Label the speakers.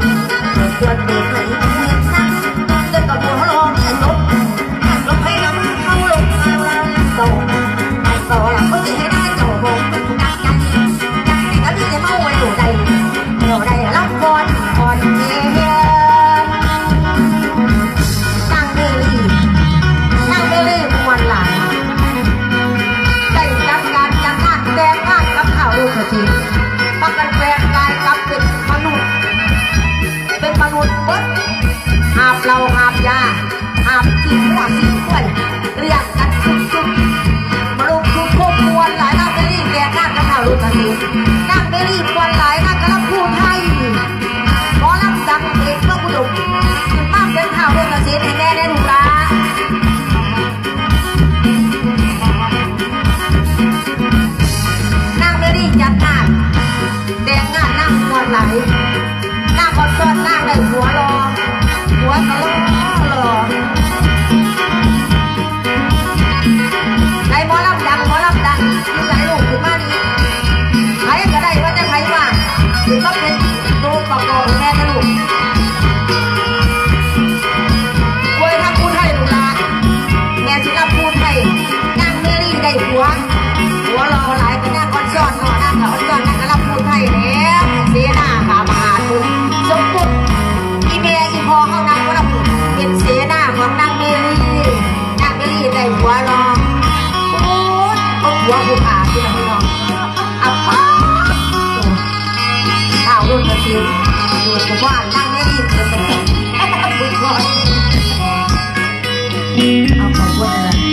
Speaker 1: What นั่งได้รีบวันหลานั่งกระลับพูดให้หมอลำดังเอกเมื่อกุดุมถึากเป็นข่าวเรื่องกระเซ็นให้แม่ได้ถูกละนั่งได้รีบจัดนันแดงงานนั่งวันหลนั่งกอนกอนนั่งได้หัวรอหัวกระโหลก องผู้ขาพี่น้องพี่น้องอับป้าดาวรุ่นกระสืบดูดว่านั่งไม่ด้เลยเป็นบุญก่อนเอาขอบคุณเลย